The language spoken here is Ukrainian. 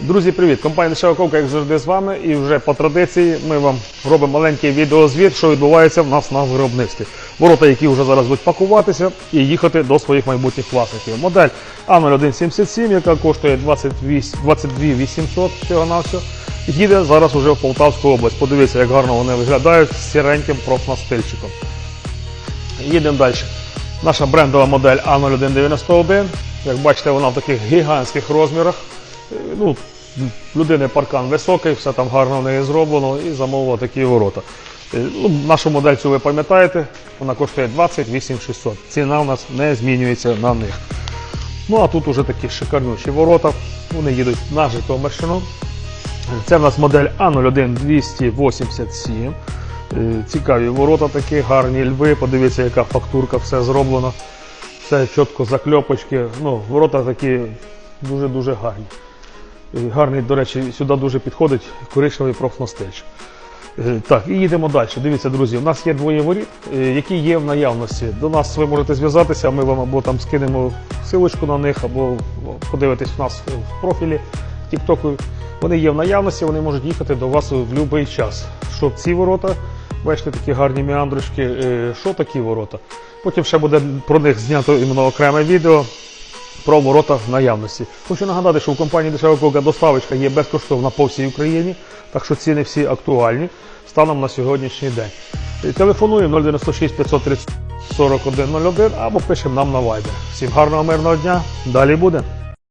Друзі, привіт! Компанія Дешева Ковка, як завжди, з вами. І вже по традиції ми вам робимо маленький відеозвіт, що відбувається в нас на виробництві. Ворота, які вже зараз будуть пакуватися і їхати до своїх майбутніх власників. Модель А0177, яка коштує 28 22 800 всього на все. Їде зараз уже в Полтавську область. Подивіться, як гарно вони виглядають з сіреньким профнастильчиком. Їдемо далі. Наша брендова модель А0191. Як бачите, вона в таких гігантських розмірах. Ну, людини паркан високий, все там гарно в неї зроблено і замовила такі ворота. Е, Ну, нашу модель цю ви пам'ятаєте, вона коштує 28 600. Ціна у нас не змінюється на них. Ну а тут уже такі шикарнючі ворота. Вони їдуть на Житомирщину. Це в нас модель А01287. Е, Цікаві ворота такі, гарні льви. Подивіться, яка фактурка, все зроблено. Все чітко закльопочки. Ну, ворота такі дуже-дуже гарні. Гарний, до речі, сюди дуже підходить коричневий профностильч. Е, Так, і їдемо далі. Дивіться, друзі, у нас є двоє воріт, е, які є в наявності. До нас ви можете зв'язатися, ми вам або там скинемо силочку на них, або подивитись у нас в профілі Тіктоку. Вони є в наявності, вони можуть їхати до вас в будь-який час. Що ці ворота, бачите, такі гарні меандрочки, е, що такі ворота. Потім ще буде про них знято іменно окреме відео про ворота в наявності. Хочу нагадати, що в компанії Дешева Кока доставочка є безкоштовна по всій Україні, так що ціни всі актуальні станом на сьогоднішній день. Е, Телефонуємо 096 530 4101 або пишемо нам на Viber. Всім гарного мирного дня. Далі буде.